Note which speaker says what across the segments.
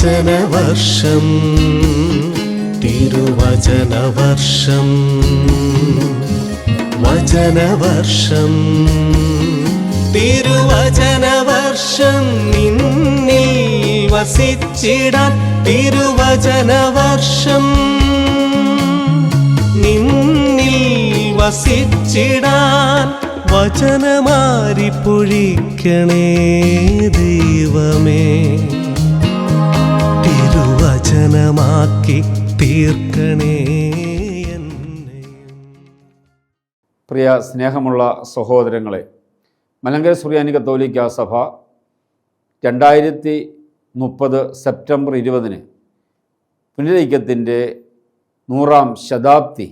Speaker 1: തിരുവചനവർഷം തിരുവചനവർഷം വചനവർഷം തിരുവചനവർഷം നിന്നിൽ വസിച്ചിടാൻ തിരുവചനവർഷം നിന്നിൽ വസിച്ചിടാൻ വചനമാരി പൊഴിക്കണേ ദൈവമേ. തിരുവചനമാക്കി തീർക്കണേ
Speaker 2: പ്രിയ സ്നേഹമുള്ള സഹോദരങ്ങളെ മലങ്കര സുറിയാനി കത്തോലിക്ക സഭ രണ്ടായിരത്തി മുപ്പത് സെപ്റ്റംബർ ഇരുപതിന് പുനരൈക്യത്തിന്റെ നൂറാം ശതാബ്ദി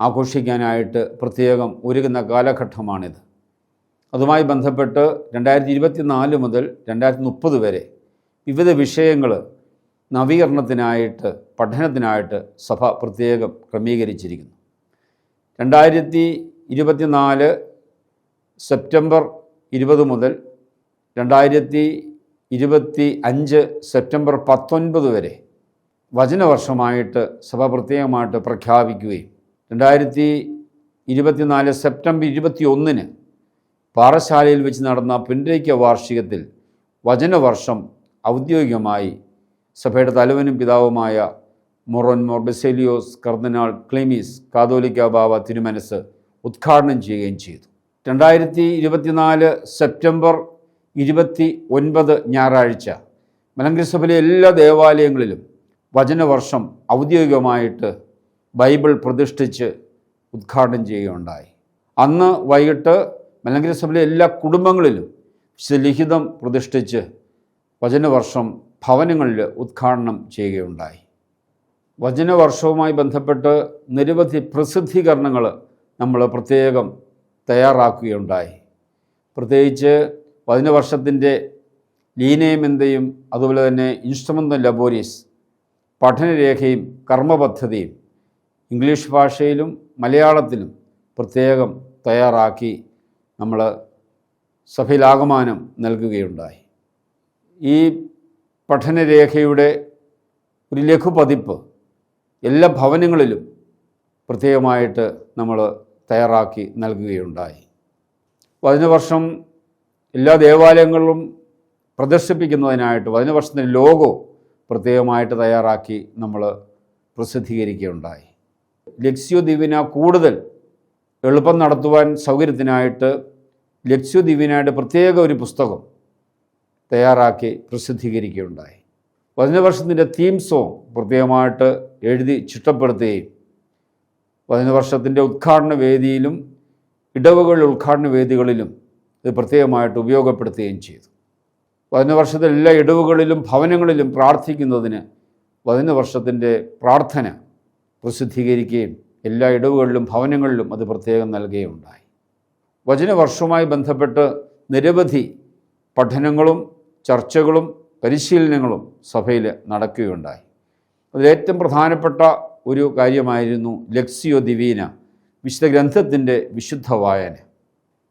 Speaker 2: ആഘോഷിക്കാനായിട്ട് പ്രത്യേകം ഒരുങ്ങുന്ന കാലഘട്ടമാണിത്. അതുമായി ബന്ധപ്പെട്ട് രണ്ടായിരത്തി ഇരുപത്തി നാല് മുതൽ രണ്ടായിരത്തി മുപ്പത് വരെ വിവിധ വിഷയങ്ങൾ നവീകരണത്തിനായിട്ട് പഠനത്തിനായിട്ട് സഭ പ്രത്യേകം ക്രമീകരിച്ചിരിക്കുന്നു. രണ്ടായിരത്തി ഇരുപത്തിനാല് സെപ്റ്റംബർ ഇരുപത് മുതൽ രണ്ടായിരത്തി ഇരുപത്തി അഞ്ച് സെപ്റ്റംബർ പത്തൊൻപത് വരെ വചനവർഷമായിട്ട് സഭ പ്രത്യേകമായിട്ട് പ്രഖ്യാപിക്കുകയും രണ്ടായിരത്തി ഇരുപത്തിനാല് സെപ്റ്റംബർ ഇരുപത്തി ഒന്നിന് പാറശാലയിൽ വെച്ച് നടന്ന പുനരൈക്യ വാർഷികത്തിൽ വചനവർഷം ഔദ്യോഗികമായി സഭയുടെ തലവനും പിതാവുമായ മൊറോൻ ബെസേലിയോസ് കർദിനാൾ ക്ലിമീസ് കാതോലിക്ക ബാബ തിരുമനസ് ഉദ്ഘാടനം ചെയ്യുകയും ചെയ്തു. രണ്ടായിരത്തി ഇരുപത്തിനാല് സെപ്റ്റംബർ ഇരുപത്തി ഒൻപത് ഞായറാഴ്ച മലങ്കര സഭയിലെ എല്ലാ ദേവാലയങ്ങളിലും വചനവർഷം ഔദ്യോഗികമായിട്ട് ബൈബിൾ പ്രതിഷ്ഠിച്ച് ഉദ്ഘാടനം ചെയ്യുകയുണ്ടായി. അന്ന് വൈകിട്ട് മലങ്കര സഭയിലെ എല്ലാ കുടുംബങ്ങളിലും ലിഖിതം പ്രതിഷ്ഠിച്ച് വചനവർഷം ഭവനങ്ങളിൽ ഉദ്ഘാടനം ചെയ്യുകയുണ്ടായി. വചനവർഷവുമായി ബന്ധപ്പെട്ട് നിരവധി പ്രസിദ്ധീകരണങ്ങൾ നമ്മൾ പ്രത്യേകം തയ്യാറാക്കുകയുണ്ടായി. പ്രത്യേകിച്ച് വചനവർഷത്തിന്റെ ലീനയമെന്തയും അതുപോലെ തന്നെ ഇൻസ്ട്രുമെന്റ് ലബോരീസ് പഠനരേഖയും കർമ്മപദ്ധതിയും ഇംഗ്ലീഷ് ഭാഷയിലും മലയാളത്തിലും പ്രത്യേകം തയ്യാറാക്കി നമ്മൾ സഭയിലാകമാനം നൽകുകയുണ്ടായി. ഈ പഠനരേഖയുടെ ഒരു ലഘുപതിപ്പ് എല്ലാ ഭവനങ്ങളിലും പ്രത്യേകമായിട്ട് നമ്മൾ തയ്യാറാക്കി നൽകുകയുണ്ടായി. വചനവർഷം എല്ലാ ദേവാലയങ്ങളിലും പ്രദർശിപ്പിക്കുന്നതിനായിട്ട് വചനവർഷത്തിന്റെ ലോഗോ പ്രത്യേകമായിട്ട് തയ്യാറാക്കി നമ്മൾ പ്രസിദ്ധീകരിക്കുകയുണ്ടായി. ലക്ഷ്യോ ദിവിന കൂടുതൽ എളുപ്പം നടത്തുവാൻ സൗകര്യത്തിനായിട്ട് ലക്ഷ്യോ ദിവ്യനായിട്ട് പ്രത്യേക ഒരു പുസ്തകം തയ്യാറാക്കി പ്രസിദ്ധീകരിക്കുകയുണ്ടായി. വചനവർഷത്തിന്റെ തീം സോങ് പ്രത്യേകമായിട്ട് എഴുതി ചിട്ടപ്പെടുത്തുകയും വചനവർഷത്തിന്റെ ഉദ്ഘാടന വേദിയിലും ഇടവുകളിൽ ഉദ്ഘാടന വേദികളിലും ഇത് പ്രത്യേകമായിട്ട് ഉപയോഗപ്പെടുത്തുകയും ചെയ്തു. വചനവർഷത്തിലെ എല്ലാ ഇടവുകളിലും ഭവനങ്ങളിലും പ്രാർത്ഥിക്കുന്നതിന് വചനവർഷത്തിന്റെ പ്രാർത്ഥന പ്രസിദ്ധീകരിക്കുകയും എല്ലാ ഇടവുകളിലും ഭവനങ്ങളിലും അത് പ്രത്യേകം നൽകുകയുണ്ടായി. വചനവർഷവുമായി ബന്ധപ്പെട്ട് നിരവധി പഠനങ്ങളും ചർച്ചകളും പരിശീലനങ്ങളും സഭയിൽ നടക്കുകയുണ്ടായി. അതിലേറ്റവും പ്രധാനപ്പെട്ട ഒരു കാര്യമായിരുന്നു ലക്സിയോ ദിവീന വിശുദ്ധ ഗ്രന്ഥത്തിന്റെ വിശുദ്ധ വായന.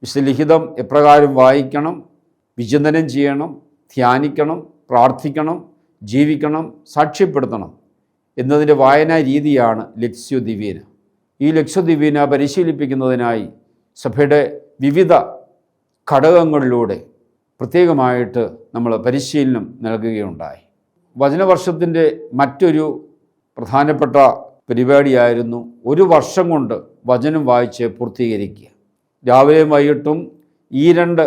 Speaker 2: വിശുദ്ധ ലിഖിതം എപ്രകാരം വായിക്കണം വിചിന്തനം ചെയ്യണം ധ്യാനിക്കണം പ്രാർത്ഥിക്കണം ജീവിക്കണം സാക്ഷ്യപ്പെടുത്തണം എന്നതിന്റെ വായനാ രീതിയാണ് ലക്ഷ്യോ ദിവീന. ഈ ലക്ഷ്യ ദിവീന പരിശീലിപ്പിക്കുന്നതിനായി സഭയുടെ വിവിധ ഘടകങ്ങളിലൂടെ പ്രത്യേകമായിട്ട് നമ്മൾ പരിശീലനം നൽകുകയുണ്ടായി. വചനവർഷത്തിന്റെ മറ്റൊരു പ്രധാനപ്പെട്ട പരിപാടിയായിരുന്നു ഒരു വർഷം കൊണ്ട് വചനം വായിച്ച് പൂർത്തീകരിക്കുക. രാവിലെയും വൈകിട്ടും ഈ രണ്ട്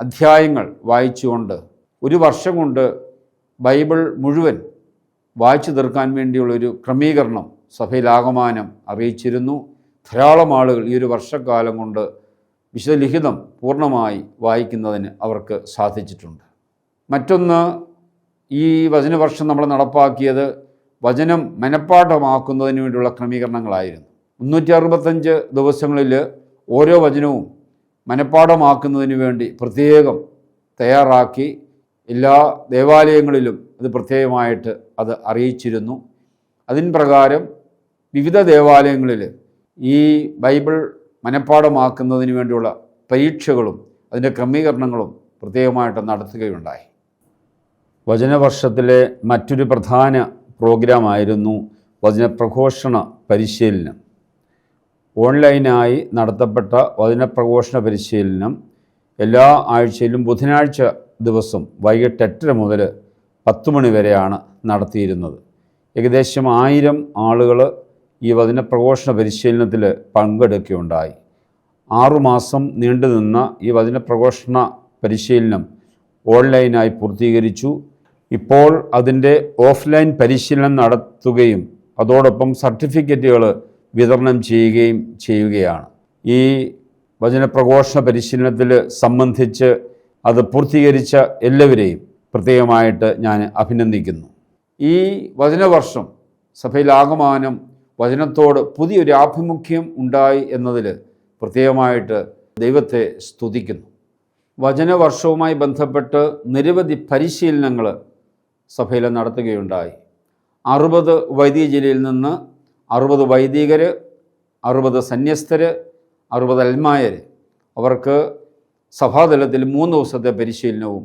Speaker 2: അധ്യായങ്ങൾ വായിച്ചുകൊണ്ട് ഒരു വർഷം കൊണ്ട് ബൈബിൾ മുഴുവൻ വായിച്ചു തീർക്കാൻ വേണ്ടിയുള്ളൊരു ക്രമീകരണം സഭയിലാകമാനം അറിയിച്ചിരുന്നു. ധാരാളം ആളുകൾ ഈ ഒരു വർഷക്കാലം കൊണ്ട് വിശുദ്ധ ലിഖിതം പൂർണമായി വായിക്കുന്നതിന് അവർക്ക് സാധിച്ചിട്ടുണ്ട്. മറ്റൊന്ന് ഈ വചനവർഷം നമ്മൾ നടപ്പാക്കിയത് വചനം മനഃപ്പാഠമാക്കുന്നതിന് വേണ്ടിയുള്ള ക്രമീകരണങ്ങളായിരുന്നു. മുന്നൂറ്റി അറുപത്തഞ്ച് ദിവസങ്ങളിൽ ഓരോ വചനവും മനഃപ്പാഠമാക്കുന്നതിന് വേണ്ടി പ്രത്യേകം തയ്യാറാക്കി എല്ലാ ദേവാലയങ്ങളിലും അത് പ്രത്യേകമായിട്ട് അത് അറിയിച്ചിരുന്നു. അതിൻ പ്രകാരം വിവിധ ദേവാലയങ്ങളിൽ ഈ ബൈബിൾ മനഃപ്പാഠമാക്കുന്നതിന് വേണ്ടിയുള്ള പരീക്ഷകളും അതിന്റെ ക്രമീകരണങ്ങളും പ്രത്യേകമായിട്ട് നടത്തുകയുണ്ടായി. വചനവർഷത്തിലെ മറ്റൊരു പ്രധാന പ്രോഗ്രാമായിരുന്നു വചനപ്രഘോഷണ പരിശീലനം. ഓൺലൈനായി നടത്തപ്പെട്ട വചനപ്രഘോഷണ പരിശീലനം എല്ലാ ആഴ്ചയിലും ബുധനാഴ്ച ദിവസം വൈകിട്ട് എട്ടര മുതൽ പത്ത് മണി വരെയാണ് നടത്തിയിരുന്നത്. ഏകദേശം ആയിരം ആളുകൾ ഈ വചന പ്രഘോഷണ പരിശീലനത്തിൽ പങ്കെടുക്കുകയുണ്ടായി. ആറുമാസം നീണ്ടുനിന്ന ഈ വചന പ്രഘോഷണ പരിശീലനം ഓൺലൈനായി പൂർത്തീകരിച്ചു. ഇപ്പോൾ അതിന്റെ ഓഫ്ലൈൻ പരിശീലനം നടത്തുകയും അതോടൊപ്പം സർട്ടിഫിക്കറ്റുകൾ വിതരണം ചെയ്യുകയും ചെയ്യുകയാണ്. ഈ വചനപ്രഘോഷണ പരിശീലനത്തിൽ സംബന്ധിച്ച് അത് പൂർത്തീകരിച്ച എല്ലാവരെയും പ്രത്യേകമായിട്ട് ഞാൻ അഭിനന്ദിക്കുന്നു. ഈ വചനവർഷം സഭയിലാകമാനം വചനത്തോട് പുതിയൊരു ആഭിമുഖ്യം ഉണ്ടായി എന്നതിൽ പ്രത്യേകമായിട്ട് ദൈവത്തെ സ്തുതിക്കുന്നു. വചനവർഷവുമായി ബന്ധപ്പെട്ട് നിരവധി പരിശീലനങ്ങൾ സഭയിൽ നടത്തുകയുണ്ടായി. അറുപത് വൈദിക ജില്ലയിൽ നിന്ന് അറുപത് വൈദികർ അറുപത് സന്യസ്തർ അറുപത് അൽമായർ അവർക്ക് സഭാതലത്തിൽ മൂന്ന് ദിവസത്തെ പരിശീലനവും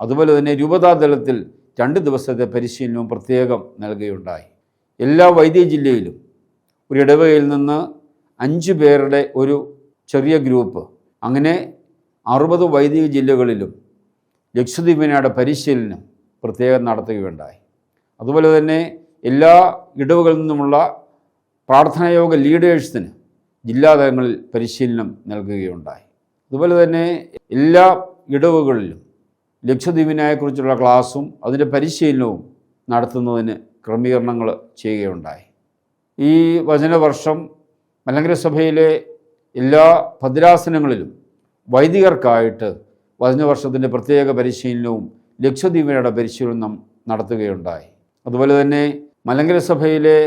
Speaker 2: അതുപോലെ തന്നെ രൂപതാതലത്തിൽ രണ്ട് ദിവസത്തെ പരിശീലനവും പ്രത്യേകം നൽകുകയുണ്ടായി. എല്ലാ വൈദ്യ ജില്ലയിലും ഒരു ഇടവകയിൽ നിന്ന് അഞ്ച് പേരുടെ ഒരു ചെറിയ ഗ്രൂപ്പ്. അങ്ങനെ അറുപത് വൈദിക ജില്ലകളിലും ലക്ഷദ്വീപിനയുടെ പരിശീലനം പ്രത്യേകം നടത്തുകയുണ്ടായി. അതുപോലെ തന്നെ എല്ലാ ഇടവുകളിൽ നിന്നുമുള്ള പ്രാർത്ഥനായോഗ ലീഡേഴ്സിന് ജില്ലാതലങ്ങളിൽ പരിശീലനം നൽകുകയുണ്ടായി. അതുപോലെ തന്നെ എല്ലാ ഇടവുകളിലും ലക്ഷദ്വീപിനെക്കുറിച്ചുള്ള ക്ലാസ്സും അതിന്റെ പരിശീലനവും നടത്തുന്നതിന് ക്രമീകരണങ്ങൾ ചെയ്യുകയുണ്ടായി. ഈ വചനവർഷം മലങ്കര സഭയിലെ എല്ലാ ഭദ്രാസനങ്ങളിലും വൈദികർക്കായിട്ട് വചനവർഷത്തിന്റെ പ്രത്യേക പരിശീലനവും ലക്ഷദ്വീപിനയുടെ പരിശീലനം നടത്തുകയുണ്ടായി. അതുപോലെ തന്നെ മലങ്കര സഭയിലെ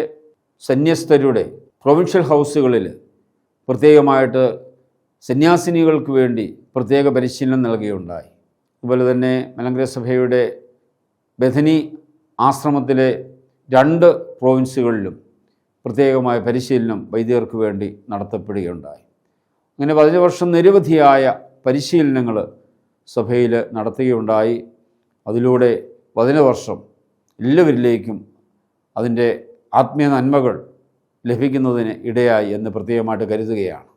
Speaker 2: സന്യസ്തരുടെ പ്രൊവിൻഷ്യൽ ഹൗസുകളിൽ പ്രത്യേകമായിട്ട് സന്യാസിനികൾക്ക് വേണ്ടി പ്രത്യേക പരിശീലനം നൽകുകയുണ്ടായി. അതുപോലെ തന്നെ മലങ്കര സഭയുടെ ബഥനി ആശ്രമത്തിലെ രണ്ട് പ്രോവിൻസുകളിലും പ്രത്യേകമായ പരിശീലനം വൈദികർക്ക് വേണ്ടി നടത്തപ്പെടുകയുണ്ടായി. അങ്ങനെ പതിനഞ്ച് വർഷം നിരവധിയായ പരിശീലനങ്ങൾ സഭയിൽ നടത്തുകയുണ്ടായി. അതിലൂടെ പതിനു വർഷം എല്ലാവരിലേക്കും അതിന്റെ ആത്മീയ നന്മകൾ ലഭിക്കുന്നതിന് ഇടയായി എന്ന് പ്രത്യേകമായിട്ട് കരുതുകയാണ്.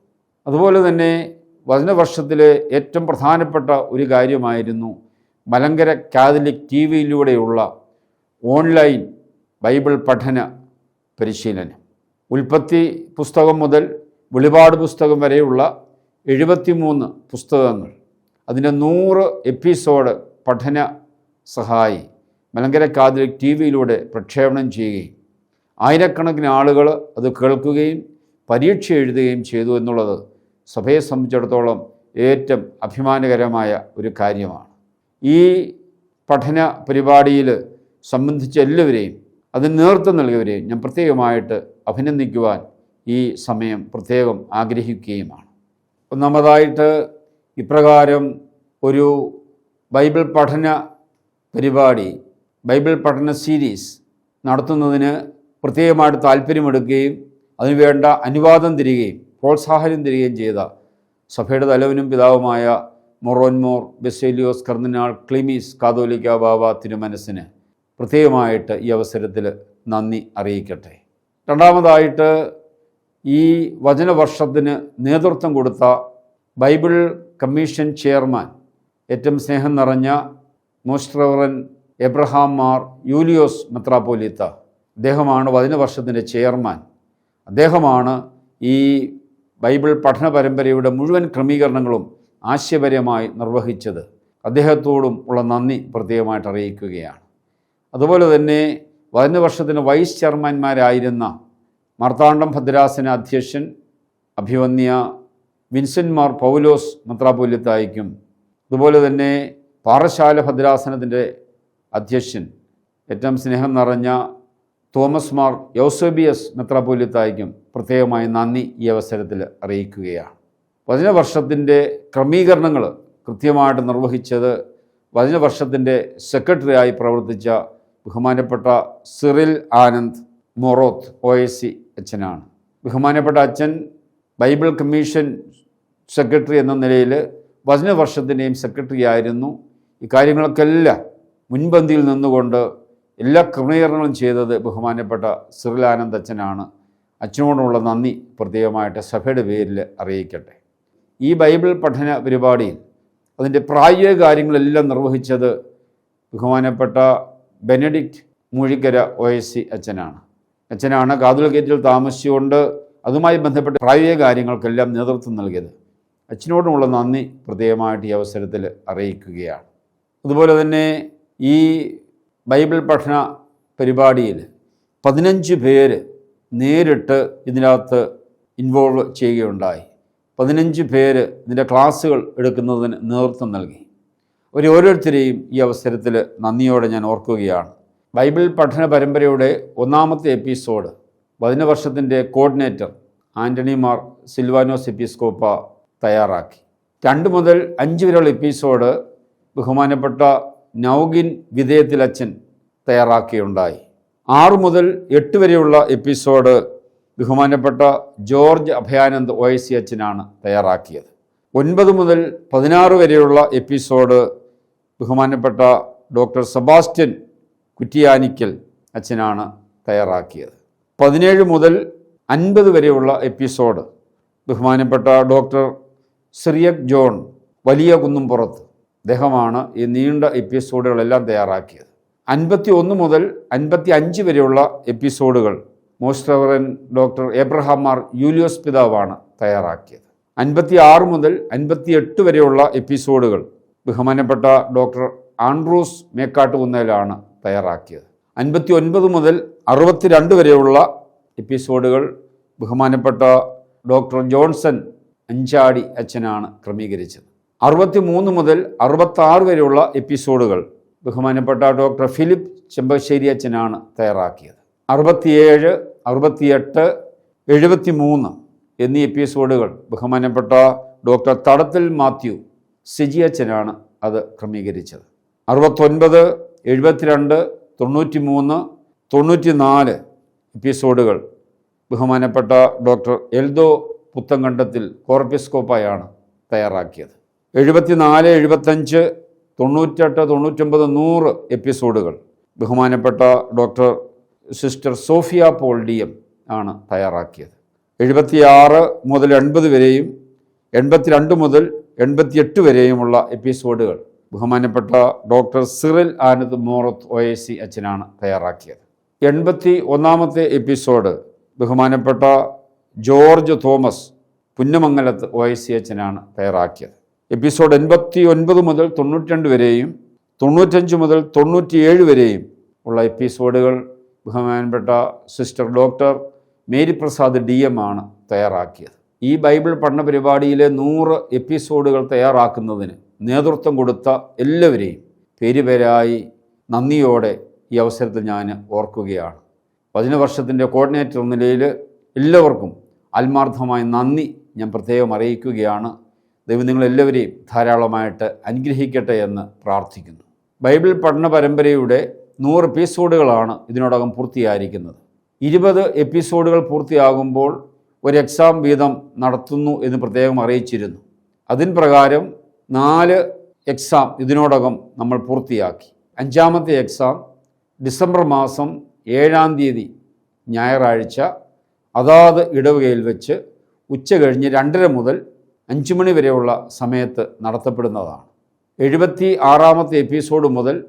Speaker 2: അതുപോലെ തന്നെ വചനവർഷത്തിലെ ഏറ്റവും പ്രധാനപ്പെട്ട ഒരു കാര്യമായിരുന്നു മലങ്കര കാതലിക് ടി വിയിലൂടെയുള്ള ഓൺലൈൻ ബൈബിൾ പഠന പരിശീലനം. ഉൽപ്പത്തി പുസ്തകം മുതൽ വെളിപാട് പുസ്തകം വരെയുള്ള എഴുപത്തിമൂന്ന് പുസ്തകങ്ങൾ. അതിന്റെ നൂറ് എപ്പിസോഡ് പഠന സഹായി മലങ്കര കാതലിക് ടി വിയിലൂടെ പ്രക്ഷേപണം ചെയ്യുകയും ആയിരക്കണക്കിന് ആളുകൾ അത് കേൾക്കുകയും പരീക്ഷ എഴുതുകയും ചെയ്തു എന്നുള്ളത് സഭയെ സംബന്ധിച്ചിടത്തോളം ഏറ്റവും അഭിമാനകരമായ ഒരു കാര്യമാണ്. ഈ പഠന പരിപാടിയിൽ സംബന്ധിച്ച എല്ലാവരെയും അതിന് നേതൃത്വം നൽകിയവരെ ഞാൻ പ്രത്യേകമായിട്ട് അഭിനന്ദിക്കുവാൻ ഈ സമയം പ്രത്യേകം ആഗ്രഹിക്കുകയുമാണ്. ഒന്നാമതായിട്ട് ഇപ്രകാരം ഒരു ബൈബിൾ പഠന പരിപാടി ബൈബിൾ പഠന സീരീസ് നടത്തുന്നതിന് പ്രത്യേകമായിട്ട് താല്പര്യമെടുക്കുകയും അതിനുവേണ്ട അനുവാദം തരികയും പ്രോത്സാഹനം തരികയും ചെയ്ത സഭയുടെ തലവനും പിതാവുമായ മൊറോൻമോർ ബെസേലിയോസ് കർദിനാൾ ക്ലിമീസ് കാതോലിക്ക ബാബ തിരുമനസ്സിന് പ്രത്യേകമായിട്ട് ഈ അവസരത്തിൽ നന്ദി അറിയിക്കട്ടെ. രണ്ടാമതായിട്ട് ഈ വചനവർഷത്തിന് നേതൃത്വം കൊടുത്ത ബൈബിൾ കമ്മീഷൻ ചെയർമാൻ ഏറ്റവും സ്നേഹം നിറഞ്ഞ മോസ്റ്ററവറൻ എബ്രഹാം മാർ യൂലിയോസ് മെത്രാപ്പോലിത്ത അദ്ദേഹമാണ് വചനവർഷത്തിന്റെ ചെയർമാൻ. അദ്ദേഹമാണ് ഈ ബൈബിൾ പഠന പരമ്പരയുടെ മുഴുവൻ ക്രമീകരണങ്ങളും ആശയപരമായി നിർവഹിച്ചത്. അദ്ദേഹത്തോടും ഉള്ള നന്ദി പ്രത്യേകമായിട്ട് അറിയിക്കുകയാണ്. അതുപോലെ തന്നെ വരുന്ന വർഷത്തിന് വൈസ് ചെയർമാൻമാരായിരുന്ന മാർത്താണ്ഡം ഭദ്രാസന അധ്യക്ഷൻ അഭിവന്യ വിൻസെന്റ് മാർ പൗലോസ് മെത്രാപോലിത്തായിക്കും അതുപോലെ തന്നെ പാറശാല ഭദ്രാസനത്തിന്റെ അധ്യക്ഷൻ ഏറ്റവും സ്നേഹം നിറഞ്ഞ തോമസ് മാർ യോസോബിയസ് മെത്രാപോലിത്തായിക്കും പ്രത്യേകമായി നന്ദി ഈ അവസരത്തിൽ അറിയിക്കുകയാണ്. വചനവർഷത്തിന്റെ ക്രമീകരണങ്ങൾ കൃത്യമായിട്ട് നിർവഹിച്ചത് വചനവർഷത്തിന്റെ സെക്രട്ടറിയായി പ്രവർത്തിച്ച ബഹുമാനപ്പെട്ട Cyril Anand Moroth O S C അച്ഛനാണ്. ബഹുമാനപ്പെട്ട അച്ഛൻ ബൈബിൾ കമ്മീഷൻ സെക്രട്ടറി എന്ന നിലയിൽ വചനവർഷത്തിന്റെയും സെക്രട്ടറി ആയിരുന്നു. ഈ കാര്യങ്ങൾക്കെല്ലാം മുൻപന്തിയിൽ നിന്നുകൊണ്ട് എല്ലാ ക്രമീകരണങ്ങളും ചെയ്തത് ബഹുമാനപ്പെട്ട സിറിലാനന്ദ് അച്ഛനാണ്. അച്ഛനോടുള്ള നന്ദി പ്രത്യേകമായിട്ട് സഭയുടെ പേരിൽ അറിയിക്കട്ടെ. ഈ ബൈബിൾ പഠന പരിപാടിയിൽ അതിന്റെ പ്രായോഗിക കാര്യങ്ങളെല്ലാം നിർവഹിച്ചത് ബഹുമാനപ്പെട്ട Benedict Moozhikkara O S C അച്ഛനാണ്. അച്ഛനാണ് കാതുൽ ഗേറ്റിൽ താമസിച്ചുകൊണ്ട് അതുമായി ബന്ധപ്പെട്ട പ്രായോഗിക കാര്യങ്ങൾക്കെല്ലാം നേതൃത്വം നൽകിയത്. അച്ഛനോടുമുള്ള നന്ദി പ്രത്യേകമായിട്ട് ഈ അവസരത്തിൽ അറിയിക്കുകയാണ്. അതുപോലെ തന്നെ ഈ ബൈബിൾ പഠന പരിപാടിയിൽ പതിനഞ്ച് പേര് നേരിട്ട് ഇതിനകത്ത് ഇൻവോൾവ് ചെയ്യുകയുണ്ടായി. പതിനഞ്ച് പേര് ഇതിന്റെ ക്ലാസ്സുകൾ എടുക്കുന്നതിന് നേതൃത്വം നൽകി. അവർ ഓരോരുത്തരെയും ഈ അവസരത്തിൽ നന്ദിയോടെ ഞാൻ ഓർക്കുകയാണ്. ബൈബിൾ പഠന പരമ്പരയുടെ ഒന്നാമത്തെ എപ്പിസോഡ് വചനവർഷത്തിന്റെ കോർഡിനേറ്റർ ആന്റണി മാർ സിൽവാനോസ് എപ്പിസ്കോപ്പ തയ്യാറാക്കി. രണ്ട് മുതൽ അഞ്ച് വരെയുള്ള എപ്പിസോഡ് ബഹുമാനപ്പെട്ട നൗഗിൻ വിധേയത്തിലച്ഛൻ തയ്യാറാക്കിയുണ്ടായി. ആറ് മുതൽ എട്ട് വരെയുള്ള എപ്പിസോഡ് ബഹുമാനപ്പെട്ട George Abhayanand O S C അച്ഛനാണ് തയ്യാറാക്കിയത്. ഒൻപത് മുതൽ പതിനാറ് വരെയുള്ള എപ്പിസോഡ് ബഹുമാനപ്പെട്ട ഡോക്ടർ സെബാസ്റ്റ്യൻ കുറ്റിയാനിക്കൽ അച്ഛനാണ് തയ്യാറാക്കിയത്. പതിനേഴ് മുതൽ അൻപത് വരെയുള്ള എപ്പിസോഡ് ബഹുമാനപ്പെട്ട ഡോക്ടർ സിറിയക് ജോൺ വലിയ കുന്നുംപുറത്ത് അദ്ദേഹമാണ് ഈ നീണ്ട എപ്പിസോഡുകളെല്ലാം തയ്യാറാക്കിയത്. അൻപത്തി ഒന്ന് മുതൽ അൻപത്തി അഞ്ച് വരെയുള്ള എപ്പിസോഡുകൾ most reverend doctor Abraham Mar Yulios പിതാവാണ് തയ്യാറാക്കിയത്. അൻപത്തി ആറ് മുതൽ അൻപത്തി എട്ട് വരെയുള്ള എപ്പിസോഡുകൾ ബഹുമാനപ്പെട്ട ഡോക്ടർ ആൻഡ്രൂസ് മേക്കാട്ടുകുന്നേലാണ് തയ്യാറാക്കിയത്. അൻപത്തി ഒൻപത് മുതൽ അറുപത്തിരണ്ട് വരെയുള്ള എപ്പിസോഡുകൾ ബഹുമാനപ്പെട്ട ഡോക്ടർ ജോൺസൺ അഞ്ചാടി അച്ഛനാണ് ക്രമീകരിച്ചത്. അറുപത്തി മൂന്ന് മുതൽ അറുപത്താറ് വരെയുള്ള എപ്പിസോഡുകൾ ബഹുമാനപ്പെട്ട ഡോക്ടർ ഫിലിപ്പ് ചെമ്പശ്ശേരി അച്ഛനാണ് തയ്യാറാക്കിയത്. അറുപത്തിയേഴ് അറുപത്തിയെട്ട് എഴുപത്തി മൂന്ന് എന്നീ എപ്പിസോഡുകൾ ബഹുമാനപ്പെട്ട ഡോക്ടർ തടത്തിൽ മാത്യു സിജി അച്ഛനാണ് അത് ക്രമീകരിച്ചത്. അറുപത്തൊൻപത് എഴുപത്തിരണ്ട് തൊണ്ണൂറ്റി മൂന്ന് തൊണ്ണൂറ്റി നാല് എപ്പിസോഡുകൾ ബഹുമാനപ്പെട്ട ഡോക്ടർ എൽദോ പുത്തങ്കണ്ടത്തിൽ കോർപ്പിസ്കോപ്പായാണ് തയ്യാറാക്കിയത്. എഴുപത്തിനാല് എഴുപത്തഞ്ച് തൊണ്ണൂറ്റെട്ട് തൊണ്ണൂറ്റൊമ്പത് നൂറ് എപ്പിസോഡുകൾ ബഹുമാനപ്പെട്ട doctor sister Sophia Paul D M ആണ് തയ്യാറാക്കിയത്. എഴുപത്തിയാറ് മുതൽ എൺപത് വരെയും എൺപത്തിരണ്ട് മുതൽ എൺപത്തിയെട്ട് വരെയുമുള്ള എപ്പിസോഡുകൾ ബഹുമാനപ്പെട്ട doctor Cyril Anand Morath O A C അച്ഛനാണ് തയ്യാറാക്കിയത്. എൺപത്തി ഒന്നാമത്തെ എപ്പിസോഡ് ബഹുമാനപ്പെട്ട George Thomas Punnamangalath O A C അച്ഛനാണ് തയ്യാറാക്കിയത്. എപ്പിസോഡ് എൺപത്തി ഒൻപത് മുതൽ തൊണ്ണൂറ്റിരണ്ട് വരെയും തൊണ്ണൂറ്റഞ്ച് മുതൽ തൊണ്ണൂറ്റിയേഴ് വരെയും ഉള്ള എപ്പിസോഡുകൾ ബഹുമാനപ്പെട്ട sister doctor Mary Prasad D M ആണ് തയ്യാറാക്കിയത്. ഈ ബൈബിൾ പഠന പരിപാടിയിലെ നൂറ് എപ്പിസോഡുകൾ തയ്യാറാക്കുന്നതിന് നേതൃത്വം കൊടുത്ത എല്ലാവരെയും പേരുപേരായി നന്ദിയോടെ ഈ അവസരത്തിൽ ഞാൻ ഓർക്കുകയാണ്. വചനവർഷത്തിന്റെ കോർഡിനേറ്റർ എന്ന നിലയിൽ എല്ലാവർക്കും ആത്മാർത്ഥമായ നന്ദി ഞാൻ പ്രത്യേകം അറിയിക്കുകയാണ്. ദൈവം നിങ്ങളെല്ലാവരെയും ധാരാളമായിട്ട് അനുഗ്രഹിക്കട്ടെ എന്ന് പ്രാർത്ഥിക്കുന്നു. ബൈബിൾ പഠന പരമ്പരയുടെ നൂറ് എപ്പിസോഡുകളാണ് ഇതിനോടകം പൂർത്തിയായിരിക്കുന്നത്. ഇരുപത് എപ്പിസോഡുകൾ പൂർത്തിയാകുമ്പോൾ ഒരു എക്സാം വീതം നടത്തുന്നു എന്ന് പ്രത്യേകം അറിയിച്ചിരുന്നു. അതിൻ പ്രകാരം നാല് എക്സാം ഇതിനോടകം നമ്മൾ പൂർത്തിയാക്കി. അഞ്ചാമത്തെ എക്സാം ഡിസംബർ മാസം ഏഴാം തീയതി ഞായറാഴ്ച അതാത് ഇടവകയിൽ വെച്ച് ഉച്ച കഴിഞ്ഞ് രണ്ടര മുതൽ അഞ്ച് മണി വരെയുള്ള സമയത്ത് നടത്തപ്പെടുന്നതാണ്. എഴുപത്തി ആറാമത്തെ എപ്പിസോഡ് മുതൽ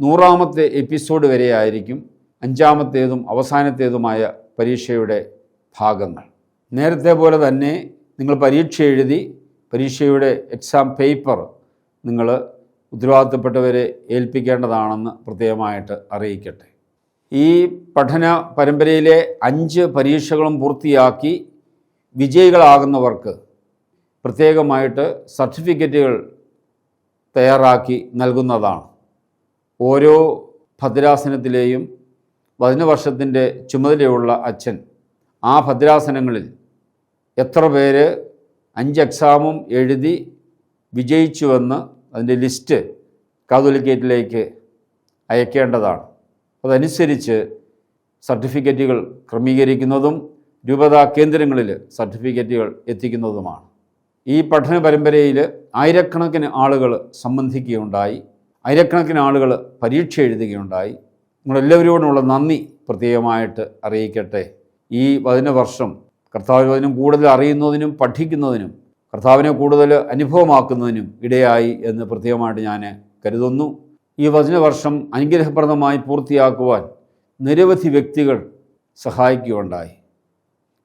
Speaker 2: നൂറാമത്തെ എപ്പിസോഡ് വരെയായിരിക്കും അഞ്ചാമത്തേതും അവസാനത്തേതുമായ പരീക്ഷയുടെ ഭാഗങ്ങൾ. നേരത്തെ പോലെ തന്നെ നിങ്ങൾ പരീക്ഷ എഴുതി പരീക്ഷയുടെ എക്സാം പേപ്പർ നിങ്ങൾ ഉത്തരവാദിത്തപ്പെട്ടവരെ ഏൽപ്പിക്കേണ്ടതാണെന്ന് പ്രത്യേകമായിട്ട് അറിയിക്കട്ടെ. ഈ പഠന പരമ്പരയിലെ അഞ്ച് പരീക്ഷകളും പൂർത്തിയാക്കി വിജയികളാകുന്നവർക്ക് പ്രത്യേകമായിട്ട് സർട്ടിഫിക്കറ്റുകൾ തയ്യാറാക്കി നൽകുന്നതാണ്. ഓരോ ഭദ്രാസനത്തിലെയും വചനവർഷത്തിന്റെ ചുമതലയുള്ള അച്ഛൻ ആ ഭദ്രാസനങ്ങളിൽ എത്ര പേര് അഞ്ച് എക്സാമും എഴുതി വിജയിച്ചുവെന്ന് അതിന്റെ ലിസ്റ്റ് കാതോലിക്കേറ്റിലേക്ക് അയക്കേണ്ടതാണ്. അതനുസരിച്ച് സർട്ടിഫിക്കറ്റുകൾ ക്രമീകരിക്കുന്നതും രൂപതാ കേന്ദ്രങ്ങളിൽ സർട്ടിഫിക്കറ്റുകൾ എത്തിക്കുന്നതുമാണ്. ഈ പഠന പരമ്പരയിൽ ആയിരക്കണക്കിന് ആളുകൾ സംബന്ധിക്കുകയുണ്ടായി. ആയിരക്കണക്കിന് ആളുകൾ പരീക്ഷ എഴുതുകയുണ്ടായി. നിങ്ങളെല്ലാവരോടുമുള്ള നന്ദി പ്രത്യേകമായിട്ട് അറിയിക്കട്ടെ. ഈ വചന വർഷം കർത്താവ് വചനം കൂടുതൽ അറിയുന്നതിനും പഠിക്കുന്നതിനും കർത്താവിനെ കൂടുതൽ അനുഭവമാക്കുന്നതിനും ഇടയായി എന്ന് പ്രത്യേകമായിട്ട് ഞാൻ കരുതുന്നു. ഈ വചനവർഷം അനുഗ്രഹപ്രദമായി പൂർത്തിയാക്കുവാൻ നിരവധി വ്യക്തികൾ സഹായിക്കുകയുണ്ടായി.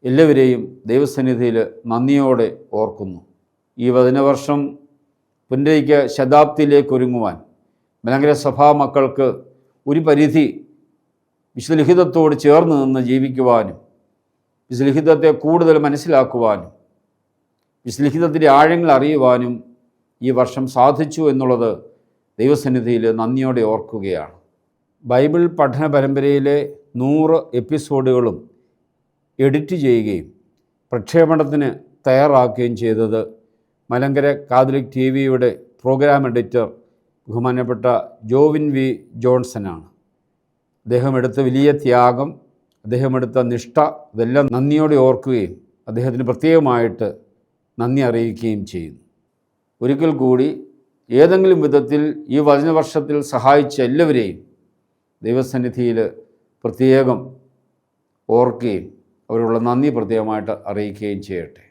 Speaker 2: എല്ലാവരെയും ദൈവസന്നിധിയിൽ നന്ദിയോടെ ഓർക്കുന്നു. ഈ വചനവർഷം പുനരയ്ക്ക് ശതാബ്ദിയിലേക്ക് ഒരുങ്ങുവാൻ മലങ്കര സഭാ മക്കൾക്ക് ഒരു പരിധി വിശുദ്ധലിഖിതത്തോട് ചേർന്ന് നിന്ന് ജീവിക്കുവാനും വിശുദ്ധലിഖിതത്തെ കൂടുതൽ മനസ്സിലാക്കുവാനും വിസ്ലിഹിതത്തിന്റെ ആഴങ്ങൾ അറിയുവാനും ഈ വർഷം സാധിച്ചു എന്നുള്ളത് ദൈവസന്നിധിയിൽ നന്ദിയോടെ ഓർക്കുകയാണ്. ബൈബിൾ പഠന പരമ്പരയിലെ നൂറ് എപ്പിസോഡുകളും എഡിറ്റ് ചെയ്യുകയും പ്രക്ഷേപണത്തിന് തയ്യാറാക്കുകയും ചെയ്തത് മലങ്കര കാതലിക് ടി വിയുടെ പ്രോഗ്രാം എഡിറ്റർ ബഹുമാനപ്പെട്ട ജോവിൻ വി ജോൺസനാണ്. അദ്ദേഹം എടുത്ത വലിയ ത്യാഗം അദ്ദേഹം എടുത്ത നിഷ്ഠ ഇതെല്ലാം നന്ദിയോടെ ഓർക്കുകയും അദ്ദേഹത്തിന് പ്രത്യേകമായിട്ട് നന്ദി അറിയിക്കുകയും ചെയ്യുന്നു. ഒരിക്കൽ കൂടി ഏതെങ്കിലും വിധത്തിൽ ഈ വചനവർഷത്തിൽ സഹായിച്ച എല്ലാവരെയും ദൈവസന്നിധിയിൽ പ്രത്യേകം ഓർക്കുകയും അവരുള്ള നന്ദി പ്രത്യേകമായിട്ട് അറിയിക്കുകയും ചെയ്യട്ടെ.